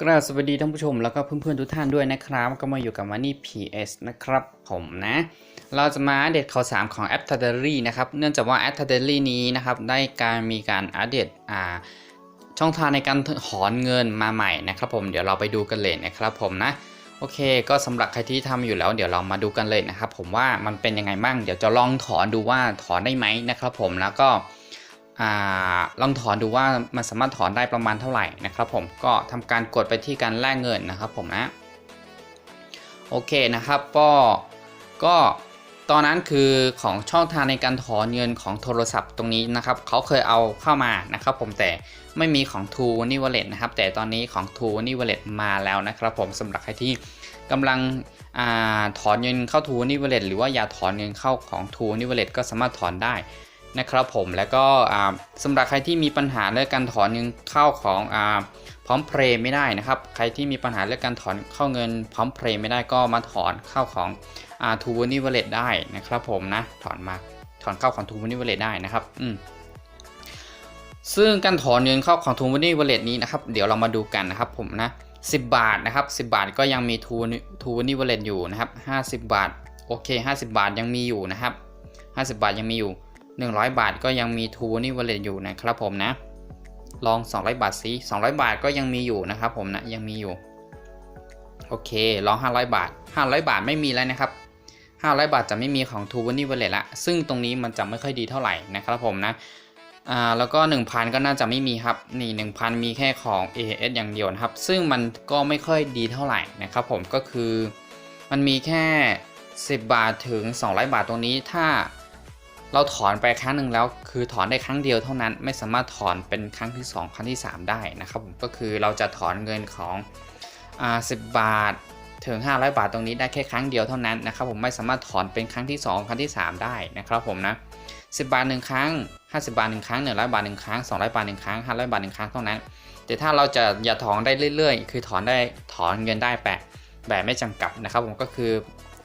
กราบสวัสดีท่านผู้ชมแล้วก็เพื่อนๆทุกท่านด้วยนะครับ ก็มาอยู่กับมันนี่ PS นะครับผมนะ เราจะมาอัปเดตข่าวสารของแอป t a d e r y นะครับ เนื่องจากว่าแอป t a d e r y นี้นะครับได้การมีการอัปเดตอ่าช่องทางในการถอนเงินมาใหม่นะครับผมเดี๋ยวเราไปดูกันเลยนะครับผมนะโอเค ก็สำหรับใครที่ทำอยู่แล้วเดี๋ยวเรามาดูกันเลยนะครับผมว่ามันเป็นยังไงบ้างเดี๋ยวจะลองถอนดูว่าถอนได้ไหมนะครับผมแล้วก็ ลองถอนดูว่ามันสามารถถอนได้ประมาณเท่าไหร่นะครับผมก็ทำการกดไปที่การแลกเงินนะครับผมนะโอเคนะครับก็ก็ตอนนั้นคือของช่องทางในการถอนเงินของโทรศัพท์ตรงนี้นะครับเขาเคยเอาเข้ามานะครับผมแต่ไม่มีของ t ูนี่วอลเล็ตนะครับแต่ตอนนี้ของ t ูนี่วอลเล็ตมาแล้วนะครับผมสำหรับใครที่กำลังอถอนเงินเข้า t ูนี่วอลเล็ตหรือว่าอยากถอนเงินเข้าของ t ูนี่วอลเล็ตก็สามารถถอนได้ นะครับผมแล้วก็อ่าสำหรับใครที่มีปัญหาเรื่องการถอนเงินเข้าของอพร้อมเพรย์ไม่ได้นะครับ ใครที่มีปัญหาเรื่องการถอนเข้าเงินพร้อมเพรย์ไม่ได้ก็มาถอนเข้าของอ่าทูนี่วลเลตได้นะครับผมนะถอนมาถอนเข้าของทูวนี่วลเลตได้นะครับอืมซึ่งการถอนเงินเข้าของทูวนี่วลเลตนี้นะครับเดี๋ยวเรามาดูกันนะครับผมนะ10 บาทนะครับ 10 บาทก็ยังมีทูทูนี่วลเลตอยู่นะครับ50 บาทโอเค 50 บาทยังมีอยู่นะครับ 50 บาทยังมีอยู่ 100 บาทก็ยังมีทูนี่วอลเล็ตอยู่นะครับผมนะ ลอง 200 บาทสิ200 บาทก็ยังมีอยู่นะครับผมนะยังมีอยู่ โอเค ลอง 500 บาท 500 บาทไม่มีแล้วนะครับ 500 บาทจะไม่มีของทูนี่วอลเล็ตละ ซึ่งตรงนี้มันจะไม่ค่อยดีเท่าไหร่นะครับผมนะอ่าแล้วก็ 1,000 ก็น่าจะไม่มีครับ นี่ 1,000 มีแค่ของ AS อย่างเดียวนะครับ ซึ่งมันก็ไม่ค่อยดีเท่าไหร่นะครับผมก็คือมันมีแค่ 10 บาทถึง 200 บาทตรงนี้ถ้า เราถอนไปครั้งหนึ่งแล้วคือถอนได้ครั้งเดียวเท่านั้น ไม่สามารถถอนเป็นครั้งที่ 2 ครั้งที่ 3 ได้นะครับผมก็คือเราจะถอนเงินของอ่า10บาทถึง 500 บาทตรงนี้ได้แค่ครั้งเดียวเท่านั้นนะครับผมไม่สามารถถอนเป็นครั้งที่ 2 ครั้งที่ 3 ได้นะครับผมนะ10 บาท 1 ครั้ง 50 บาท 1 ครั้ง 100 บาท 1 ครั้ง 200 บาท 1 ครั้ง 500 บาท 1 ครั้งเท่านั้น แต่ถ้าเราจะอย่าถอนได้เรื่อยๆ คือถอนได้ถอนเงินได้แบบแบบไม่จำกัดนะครับผมก็คือ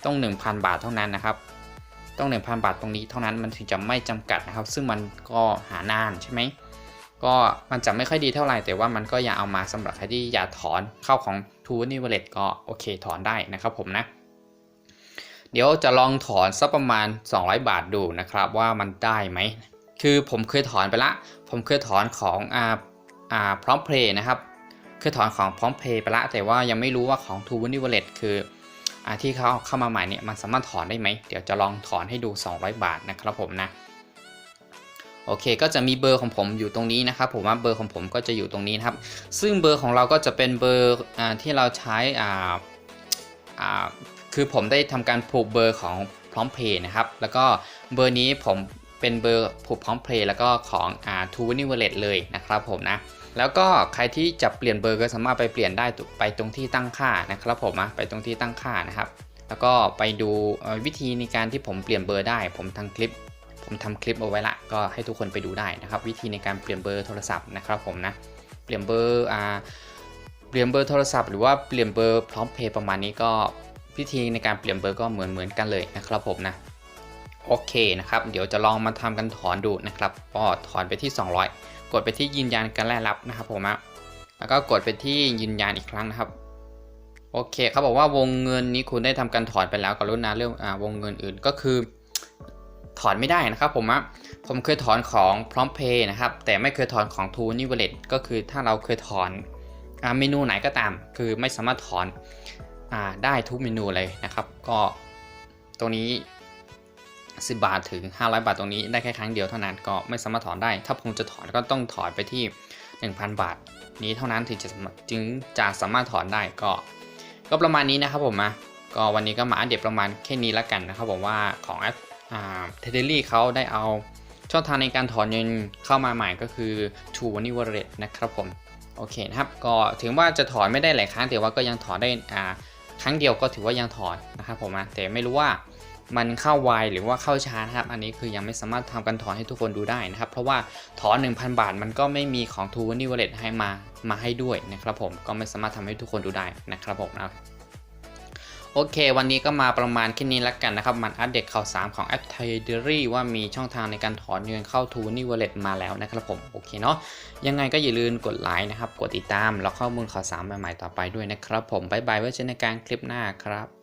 ต้อง 1,000 บาทเท่านั้นนะครับ ต้อง 1,000 บาทตรงนี้เท่านั้นมันถึงจะไม่จำกัดนะครับ ซึ่งมันก็หานานใช่ไหมก็มันจะไม่ค่อยดีเท่าไหร่แต่ว่ามันก็อย่าเอามาสำหรับใครที่อยากถอนเข้าของ t ูนี่วอลเล็ตก็โอเคถอนได้นะครับผมนะเดี๋ยวจะลองถอนสักประมาณ 200 บาทดูนะครับว่ามันได้ไหม คือผมเคยถอนไปละ ผมเคยถอนของอ่าอ่าพร้อมเพลย์นะครับ เคยถอนของพร้อมเพลย์ไปละ แต่ว่ายังไม่รู้ว่าของ t ูนี่วอลเล็ตคือ ที่เขาเข้ามาใหม่เนี่ยมันสามารถถอนได้ไหมเดี๋ยวจะลองถอนให้ดู 200 บาทนะครับผมนะโอเคก็จะมีเบอร์ของผมอยู่ตรงนี้นะครับผมว่าเบอร์ของผมก็จะอยู่ตรงนี้นะครับ ซึ่งเบอร์ของเราก็จะเป็นเบอร์อที่เราใช้อ่าอ่าคือผมได้ทำการผูกเบอร์ของพร้อมเพย์นะครับ แล้วก็เบอร์นี้ผม เป็นเบอร์ผูกพร้อมเพย์แล้วก็ของอ่าทูนิวเลตเลยนะครับผมนะแล้วก็ใครที่จะเปลี่ยนเบอร์ก็สามารถไปเปลี่ยนได้ไปตรงที่ตั้งค่านะครับผมนะไปตรงที่ตั้งค่านะครับ แล้วก็ไปดูวิธีในการที่ผมเปลี่ยนเบอร์ได้ ผมทำคลิป ผมทำคลิปเอาไว้ละก็ให้ทุกคนไปดูได้นะครับ วิธีในการเปลี่ยนเบอร์โทรศัพท์นะครับผมนะเปลี่ยนเบอร์อ่าเปลี่ยนเบอร์โทรศัพท์หรือว่าเปลี่ยนเบอร์พร้อมเพย์ประมาณนี้ก็วิธีในการเปลี่ยนเบอร์ก็เหมือนเหมือนกันเลยนะครับผมนะ โอเคนะครับ เดี๋ยวจะลองมาทำกันถอนดูนะครับก็ถอนไปที่ 200 กดไปที่ยืนยันการแลกรับนะครับผมนะแล้วก็กดไปที่ยืนยันอีกครั้งนะครับ โอเคเขาบอกว่าวงเงินนี้คุณได้ทำการถอนไปแล้วกรุณาเรื่องอ่าวงเงินอื่นก็คือ ถอนไม่ได้นะครับผมอะผมเคยถอนของพร้อมเพย์นะครับ แต่ไม่เคยถอนของทูนิวเลตก็คือถ้าเราเคยถอนอ่าเมนูไหนก็ตาม คือไม่สามารถถอนอ่าได้ทุกเมนูเลยนะครับ ก็ตรงนี้ 10 บาทถึง 500 บาทตรงนี้ได้แค่ครั้งเดียวเท่านั้นก็ไม่สามารถถอนได้ ถ้าผมจะถอนก็ต้องถอนไปที่ 1,000 บาท นี้เท่านั้นถึงจะจึงจะสามารถถอนได้ก็ ก็ประมาณนี้นะครับผมนะก็วันนี้ก็มาอัปเดตประมาณแค่นี้แล้วกันนะครับผมว่าของแอปเทเดลี่เขาได้เอาช่องทางในการถอนเงินเข้ามาใหม่ก็คือ True Money Wallet นะครับผมโอเคนะครับก็ถึงว่าจะถอนไม่ได้หลายครั้งแต่ว่าก็ยังถอนได้อ่าครั้งเดียวก็ถือว่ายังถอนนะครับผมนะแต่ไม่รู้ว่า มันเข้าไวหรือว่าเข้าช้านะครับ อันนี้คือยังไม่สามารถทำการถอนให้ทุกคนดูได้นะครับ เพราะว่าถอน 1,000 บาทมันก็ไม่มีของ True Money Wallet ให้มามาให้ด้วยนะครับผมก็ไม่สามารถทำให้ทุกคนดูได้นะครับผมนะโอเค วันนี้ก็มาประมาณแค่นี้แล้วกันนะครับ มันอัปเดตข่าวสารของแอป t ท d e r y ว่ามีช่องทางในการถอนเงินเข้า t ูนี่ Wallet มาแล้วนะครับผม โอเคเนาะ ยังไงก็อย่าลืมกดไลค์นะครับ กดติดตาม แล้วข้อมูลข่าวสารใหม่ๆต่อไปด้วยนะครับผม บ๊ายบายไว้เจอกันในการคลิปหน้าครับ